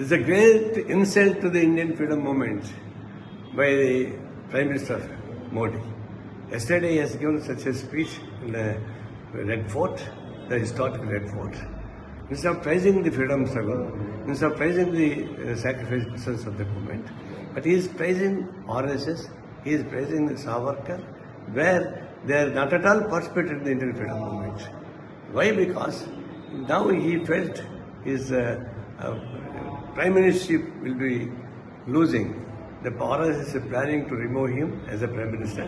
It's a great insult to the Indian freedom movement by the Prime Minister Modi. Yesterday he has given such a speech in the Red Fort, the historic Red Fort. Instead of praising the freedom struggle, instead of praising the uh, sacrifices of the movement, but he is praising RSS, he is praising the Savarkar, where they are not at all participated in the Indian freedom movement. Why? Because now he felt his uh, uh, prime ministership will be losing. The RSS is planning to remove him as a prime minister.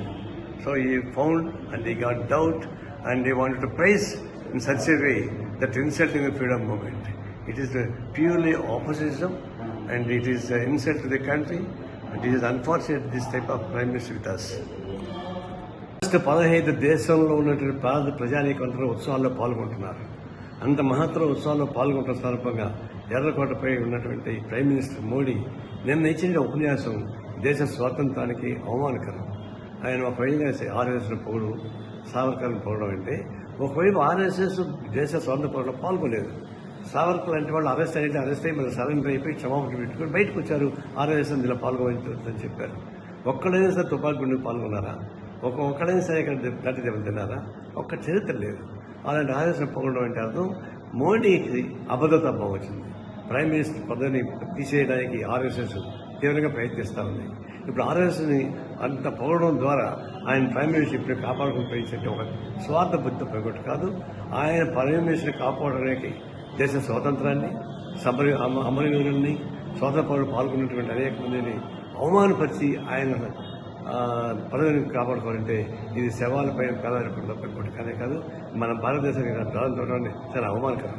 So he found and he got doubt and he wanted to praise in such a way that insulting the freedom movement. It is uh, purely opposition and it is uh, insult to the country and it is unfortunate this type of prime minister with us. August పదహైదు దేశంలో ఉన్నటువంటి ప్రాంత ప్రజానీకందరూ ఉత్సవాల్లో పాల్గొంటున్నారు అంత మహత్తర ఉత్సవాల్లో పాల్గొంటున్న సందర్భంగా ఎర్రకోటపై ఉన్నటువంటి ప్రైమ్ మినిస్టర్ మోడీ నిన్న ఇచ్చిన ఉపన్యాసం దేశ స్వాతంత్రానికి అవమానకరం. ఆయన ఒక వైపు ఆర్ఎస్ఎస్ పొగడు సావర్కర్ని పొగడం అంటే ఒకవైపు ఆర్ఎస్ఎస్ దేశ స్వాతంత్ర పోరాటంలో పాల్గొలేదు. సావర్కర్ అంటే వాళ్ళు అరెస్ట్ అయితే అరెస్ట్ అయ్యి మళ్ళీ సరెండర్ అయిపోయి క్షమాపణ పెట్టుకుని బయటకు వచ్చారు ఆర్ఎస్ఎస్ ఇందులో పాల్గొని చెప్పారు. ఒక్కడైనా సరే తుపాకీ గుండె పాల్గొన్నారా? ఒక ఒక్కడైనా సరే ఇక్కడ దాటి దెబ్బలు తిన్నారా? ఒక్క చరిత్ర లేదు. అలాంటి ఆదేశం పొగడం అంటే అర్థం మోడీకి అబద్ధత భావం వచ్చింది. ప్రైమ్ మినిస్టర్ పదవిని తీసేయడానికి ఆర్ఎస్ఎస్ తీవ్రంగా ప్రయత్నిస్తూ ఉంది. ఇప్పుడు ఆర్ఎస్ఎస్ని అంత పొగడం ద్వారా ఆయన ప్రైమ్ మినిస్టర్ ఇప్పుడు కాపాడుకుని ప్రయత్నించే ఒక స్వార్థ బుద్ధి ప్రగొట్టు కాదు. ఆయన ప్రైమ్ మినిస్టర్ని కాపాడడానికి దేశ స్వాతంత్రాన్ని సమర అమరవీరుల్ని స్వాతంత్ర పౌరులు పాల్గొన్నటువంటి అనేక మందిని అవమానపరిచి ఆయన పదవిని కాపాడుకోవాలంటే ఇది శవాలపై కాలాడకుండా పట్టుకోవడం కాదే కాదు. మన భారతదేశానికి ప్రాణం చూడడం చాలా అవమానకరం.